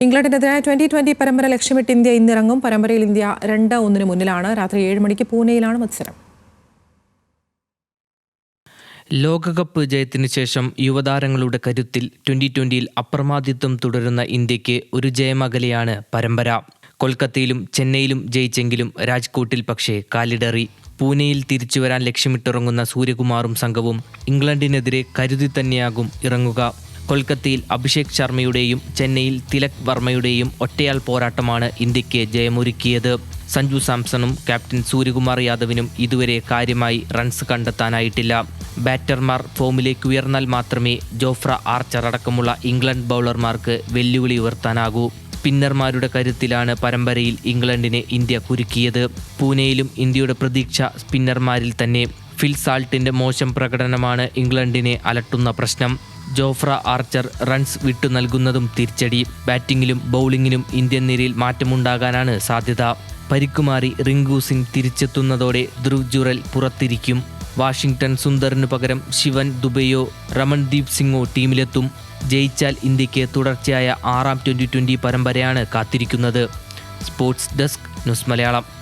ഇംഗ്ലണ്ടിനെതിരായ twenty twenty പരമ്പര ലക്ഷ്യമിട്ട് ഇന്ത്യ ഇന്നിറങ്ങും. പരമ്പരയിൽ ഇന്ത്യ രണ്ട് ഒന്നിന് മുന്നിലാണ്. രാത്രി ഏഴ് മണിക്ക് പൂനെയിലാണ് മത്സരം. ലോകകപ്പ് ജയത്തിന് ശേഷം യുവതാരങ്ങളുടെ കരുത്തിൽ ട്വന്റി ട്വന്റിയിൽ അപ്രമാദിത്വം തുടരുന്ന ഇന്ത്യയ്ക്ക് ഒരു ജയമകലെയാണ് പരമ്പര. കൊൽക്കത്തയിലും ചെന്നൈയിലും ജയിച്ചെങ്കിലും രാജ്കോട്ടിൽ പക്ഷേ കാലിടറി. പൂനെയിൽ തിരിച്ചുവരാൻ ലക്ഷ്യമിട്ടിറങ്ങുന്ന സൂര്യകുമാറും സംഘവും ഇംഗ്ലണ്ടിനെതിരെ കരുതി തന്നെയാകും ഇറങ്ങുക. കൊൽക്കത്തയിൽ അഭിഷേക് ശർമ്മയുടെയും ചെന്നൈയിൽ തിലക് വർമ്മയുടെയും ഒറ്റയാൾ പോരാട്ടമാണ് ഇന്ത്യയ്ക്ക് ജയമൊരുക്കിയത്. സഞ്ജു സാംസണും ക്യാപ്റ്റൻ സൂര്യകുമാർ യാദവിനും ഇതുവരെ കാര്യമായി റൺസ് കണ്ടെത്താനായിട്ടില്ല. ബാറ്റർമാർ ഫോമിലേക്ക് ഉയർന്നാൽ മാത്രമേ ജോഫ്ര ആർച്ചർ അടക്കമുള്ള ഇംഗ്ലണ്ട് ബൗളർമാർക്ക് വെല്ലുവിളി ഉയർത്താനാകൂ. സ്പിന്നർമാരുടെ കരുത്തിലാണ് പരമ്പരയിൽ ഇംഗ്ലണ്ടിനെ ഇന്ത്യ കുരുക്കിയത്. പൂനെയിലും ഇന്ത്യയുടെ പ്രതീക്ഷ സ്പിന്നർമാരിൽ തന്നെ. ഫിൽ സാൾട്ടിന്റെ മോശം പ്രകടനമാണ് ഇംഗ്ലണ്ടിനെ അലട്ടുന്ന പ്രശ്നം. ജോഫ്ര ആർച്ചർ റൺസ് വിട്ടു നൽകുന്നതും തിരിച്ചടി. ബാറ്റിംഗിലും ബൗളിംഗിലും ഇന്ത്യൻ നിരയിൽ മാറ്റമുണ്ടാകാനാണ് സാധ്യത. പരിക്കുമാറി റിങ്കു സിംഗ് തിരിച്ചെത്തുന്നതോടെ ധ്രുവ് ജുറൽ പുറത്തിരിക്കും. വാഷിംഗ്ടൺ സുന്ദറിനു പകരം ശിവൻ ദുബെയോ രമൺദീപ് സിംഗോ ടീമിലെത്തും. ജയിച്ചാൽ ഇന്ത്യയ്ക്ക് തുടർച്ചയായ ആറാം ട്വന്റി ട്വന്റി പരമ്പരയാണ് കാത്തിരിക്കുന്നത്. Sports desk news Malayalam.